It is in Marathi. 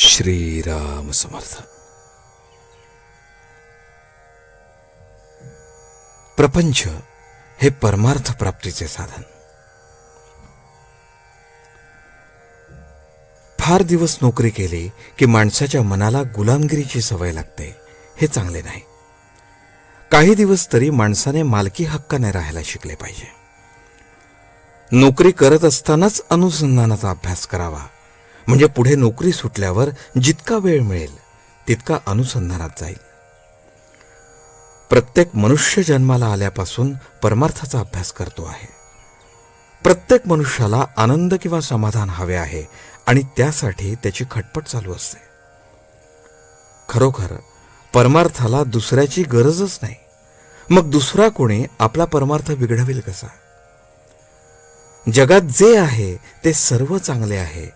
श्रीराम समर्थ. प्रपंच हे परमार्थ प्राप्तीचे साधन. फार दिवस नोकरी केली की माणसाच्या मनाला गुलामगिरीची सवय लागते हे चांगले नाही. काही दिवस तरी माणसाने मालकी हक्काने राहायला शिकले पाहिजे. नोकरी करत असतानाच अनुसंधानाचा अभ्यास करावा म्हणजे पुढे नोकरी सुटल्यावर जितका वेळ मिळेल तितका अनुसंधानात जाईल. प्रत्येक मनुष्य जन्माला आल्यापासून परमार्थाचा अभ्यास करतो आहे. प्रत्येक मनुष्याला आनंद किंवा समाधान हवे आहे आणि त्यासाठी त्याची खटपट चालू असते. खरोखर परमार्थाला दुसऱ्याची गरजच नाही. मग दुसरा कोणी आपला परमार्थ बिघडवेल कसा? जगात जे आहे ते सर्व चांगले आहे.